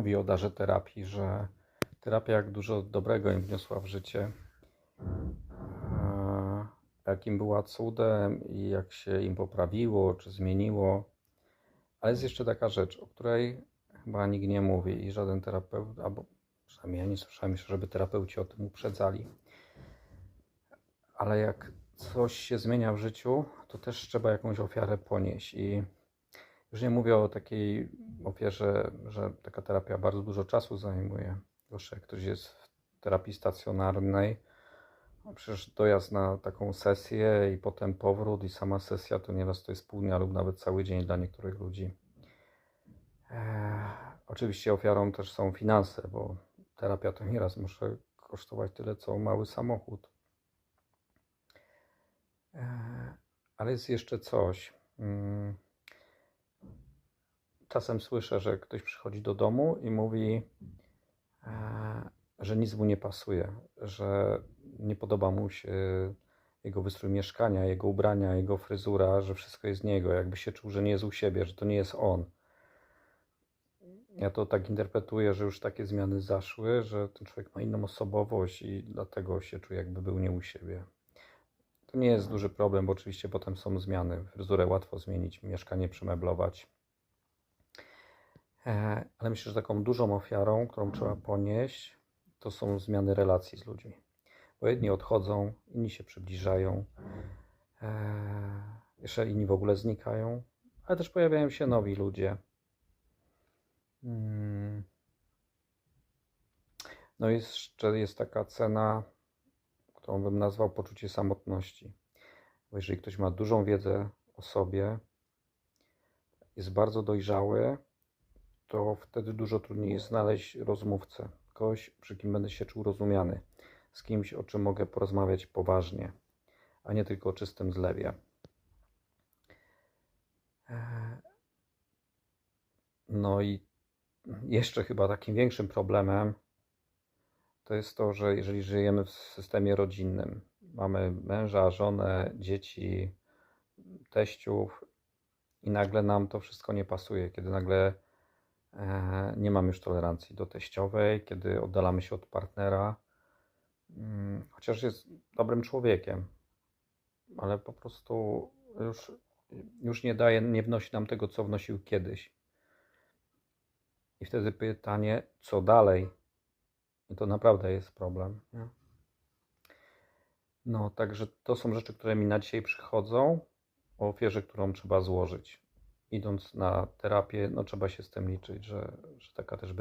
mówi o darze terapii, że terapia jak dużo dobrego im wniosła w życie, e, jakim była cudem i jak się im poprawiło czy zmieniło. Ale jest jeszcze taka rzecz, o której chyba nikt nie mówi i żaden terapeut, albo przynajmniej ja nie słyszałem jeszcze, żeby terapeuci o tym uprzedzali. Ale jak coś się zmienia w życiu, to też trzeba jakąś ofiarę ponieść i już nie mówię o takiej ofierze, że taka terapia bardzo dużo czasu zajmuje. Proszę, jak ktoś jest w terapii stacjonarnej, no przecież dojazd na taką sesję i potem powrót i sama sesja to nieraz to jest pół dnia lub nawet cały dzień dla niektórych ludzi. Eee, oczywiście ofiarą też są finanse, bo terapia to nieraz może kosztować tyle, co mały samochód. Eee, ale jest jeszcze coś. Mm. Czasem słyszę, że ktoś przychodzi do domu i mówi, e, że nic mu nie pasuje, że nie podoba mu się jego wystrój mieszkania, jego ubrania, jego fryzura, że wszystko jest niego, jakby się czuł, że nie jest u siebie, że to nie jest on. Ja to tak interpretuję, że już takie zmiany zaszły, że ten człowiek ma inną osobowość i dlatego się czuje, jakby był nie u siebie. To nie jest duży problem, bo oczywiście potem są zmiany. Fryzurę łatwo zmienić, mieszkanie przemeblować. E, Ale myślę, że taką dużą ofiarą, którą trzeba ponieść, to są zmiany relacji z ludźmi. Bo jedni odchodzą, inni się przybliżają, e, jeszcze inni w ogóle znikają, ale też pojawiają się nowi ludzie. Mm. No i jeszcze jest taka cena, którą bym nazwał poczucie samotności. Bo jeżeli ktoś ma dużą wiedzę o sobie, jest bardzo dojrzały, to wtedy dużo trudniej jest znaleźć rozmówcę, kogoś, przy kim będę się czuł rozumiany, z kimś, o czym mogę porozmawiać poważnie, a nie tylko o czystym zlewie. Eee, No i jeszcze chyba takim większym problemem to jest to, że jeżeli żyjemy w systemie rodzinnym, mamy męża, żonę, dzieci, teściów i nagle nam to wszystko nie pasuje, kiedy nagle nie mamy już tolerancji do teściowej, kiedy oddalamy się od partnera, mm, chociaż jest dobrym człowiekiem, ale po prostu już, już nie daje, nie wnosi nam tego, co wnosił kiedyś. I wtedy pytanie, co dalej? I to naprawdę jest problem. Nie? No, także to są rzeczy, które mi na dzisiaj przychodzą o ofierze, którą trzeba złożyć. Idąc na terapię, no trzeba się z tym liczyć, że, że taka też będzie.